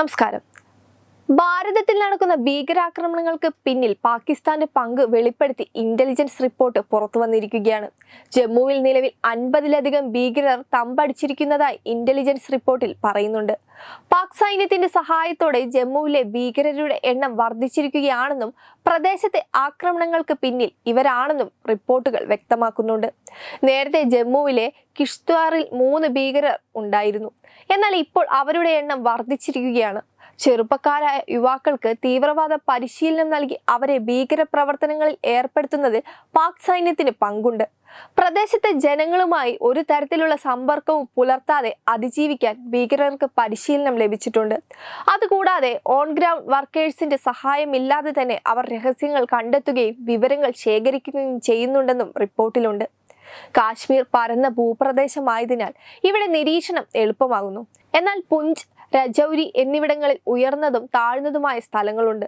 നമസ്കാരം. ഭാരതത്തിൽ നടക്കുന്ന ഭീകരാക്രമണങ്ങൾക്ക് പിന്നിൽ പാകിസ്ഥാന്റെ പങ്ക് വെളിപ്പെടുത്തി ഇന്റലിജൻസ് റിപ്പോർട്ട് പുറത്തു വന്നിരിക്കുകയാണ്. ജമ്മുവിൽ നിലവിൽ അൻപതിലധികം ഭീകരർ തമ്പടിച്ചിരിക്കുന്നതായി ഇന്റലിജൻസ് റിപ്പോർട്ടിൽ പറയുന്നുണ്ട്. പാക് സൈന്യത്തിന്റെ സഹായത്തോടെ ജമ്മുവിലെ ഭീകരരുടെ എണ്ണം വർദ്ധിച്ചിരിക്കുകയാണെന്നും പ്രദേശത്തെ ആക്രമണങ്ങൾക്ക് പിന്നിൽ ഇവരാണെന്നും റിപ്പോർട്ടുകൾ വ്യക്തമാക്കുന്നുണ്ട്. നേരത്തെ ജമ്മുവിലെ കിഷ്ത്വാറിൽ മൂന്ന് ഭീകരർ ഉണ്ടായിരുന്നു. എന്നാൽ ഇപ്പോൾ അവരുടെ എണ്ണം വർദ്ധിച്ചിരിക്കുകയാണ്. ചെറുപ്പക്കാരായ യുവാക്കൾക്ക് തീവ്രവാദ പരിശീലനം നൽകി അവരെ ഭീകര പ്രവർത്തനങ്ങളിൽ ഏർപ്പെടുത്തുന്നതിൽ പാക് സൈന്യത്തിന് പങ്കുണ്ട്. പ്രദേശത്തെ ജനങ്ങളുമായി ഒരു തരത്തിലുള്ള സമ്പർക്കവും പുലർത്താതെ അതിജീവിക്കാൻ ഭീകരർക്ക് പരിശീലനം ലഭിച്ചിട്ടുണ്ട്. അതുകൂടാതെ ഓൺ ഗ്രൗണ്ട് വർക്കേഴ്സിന്റെ സഹായമില്ലാതെ തന്നെ അവർ രഹസ്യങ്ങൾ കണ്ടെത്തുകയും വിവരങ്ങൾ ശേഖരിക്കുകയും ചെയ്യുന്നുണ്ടെന്നും റിപ്പോർട്ടിലുണ്ട്. കാശ്മീർ പരന്ന ഭൂപ്രദേശമായതിനാൽ ഇവിടെ നിരീക്ഷണം എളുപ്പമാകുന്നു. എന്നാൽ പുഞ്ച് രജൌരി എന്നിവിടങ്ങളിൽ ഉയർന്നതും താഴ്ന്നതുമായ സ്ഥലങ്ങളുണ്ട്.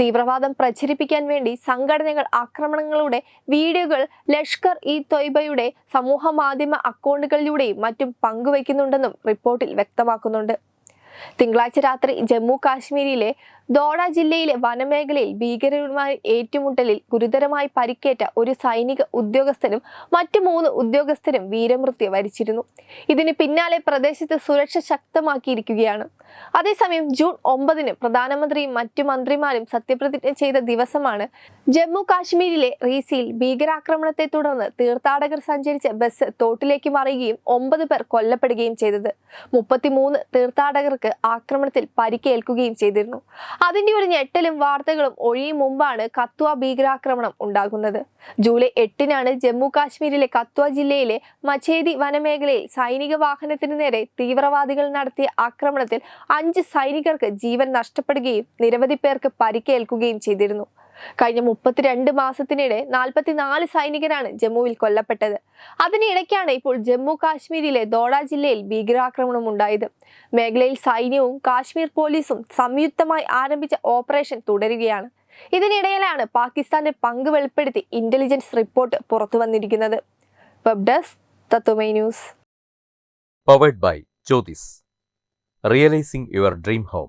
തീവ്രവാദം പ്രചരിപ്പിക്കാൻ വേണ്ടി സംഘടനകൾ ആക്രമണങ്ങളുടെ വീഡിയോകൾ ലഷ്കർ ഇ തൊയ്ബയുടെ സമൂഹ മാധ്യമ അക്കൗണ്ടുകളിലൂടെയും മറ്റും പങ്കുവയ്ക്കുന്നുണ്ടെന്നും റിപ്പോർട്ടിൽ വ്യക്തമാക്കുന്നുണ്ട്. തിങ്കളാഴ്ച രാത്രി ജമ്മു കാശ്മീരിലെ ദോഡ ജില്ലയിലെ വനമേഖലയിൽ ഭീകരരുമായി ഏറ്റുമുട്ടലിൽ ഗുരുതരമായി പരിക്കേറ്റ ഒരു സൈനിക ഉദ്യോഗസ്ഥനും മറ്റു മൂന്ന് ഉദ്യോഗസ്ഥരും വീരമൃത്യു വരിച്ചിരുന്നു. ഇതിന് പിന്നാലെ പ്രദേശത്ത് സുരക്ഷ ശക്തമാക്കിയിരിക്കുകയാണ്. അതേസമയം ജൂൺ ഒമ്പതിന് പ്രധാനമന്ത്രിയും മറ്റു മന്ത്രിമാരും സത്യപ്രതിജ്ഞ ചെയ്ത ദിവസമാണ് ജമ്മു കാശ്മീരിലെ റീസിയിൽ ഭീകരാക്രമണത്തെ തുടർന്ന് തീർത്ഥാടകർ സഞ്ചരിച്ച ബസ് തോട്ടിലേക്ക് മറിയുകയും ഒമ്പത് പേർ കൊല്ലപ്പെടുകയും ചെയ്തത്. മുപ്പത്തിമൂന്ന് തീർത്ഥാടകർക്ക് ആക്രമണത്തിൽ പരിക്കേൽക്കുകയും ചെയ്തിരുന്നു. അതിന്റെ ഒരു ഞെട്ടലും വാർത്തകളും ഒഴിയും മുമ്പാണ് കത്വ ഭീകരാക്രമണം ഉണ്ടാകുന്നത്. ജൂലൈ എട്ടിനാണ് ജമ്മു കാശ്മീരിലെ കത്വ ജില്ലയിലെ മച്ചേതി വനമേഖലയിൽ സൈനിക വാഹനത്തിനു നേരെ തീവ്രവാദികൾ നടത്തിയ ആക്രമണത്തിൽ അഞ്ച് സൈനികർക്ക് ജീവൻ നഷ്ടപ്പെടുകയും നിരവധി പേർക്ക് പരിക്കേൽക്കുകയും ചെയ്തിരുന്നു. കഴിഞ്ഞ മുപ്പത്തിരണ്ട് മാസത്തിനിടെ നാൽപ്പത്തിനാല് സൈനികരാണ് ജമ്മുവിൽ കൊല്ലപ്പെട്ടത്. അതിനിടയ്ക്കാണ് ഇപ്പോൾ ജമ്മു കാശ്മീരിലെ ദോഡ ജില്ലയിൽ ഭീകരാക്രമണം ഉണ്ടായത്. മേഖലയിൽ സൈന്യവും കാശ്മീർ പോലീസും സംയുക്തമായി ആരംഭിച്ച ഓപ്പറേഷൻ തുടരുകയാണ്. ഇതിനിടയിലാണ് പാകിസ്ഥാന്റെ പങ്ക് വെളിപ്പെടുത്തി ഇന്റലിജൻസ് റിപ്പോർട്ട് പുറത്തു വന്നിരിക്കുന്നത്. Web desk Tatwamayi news. Powered by Jyothis realising your dream home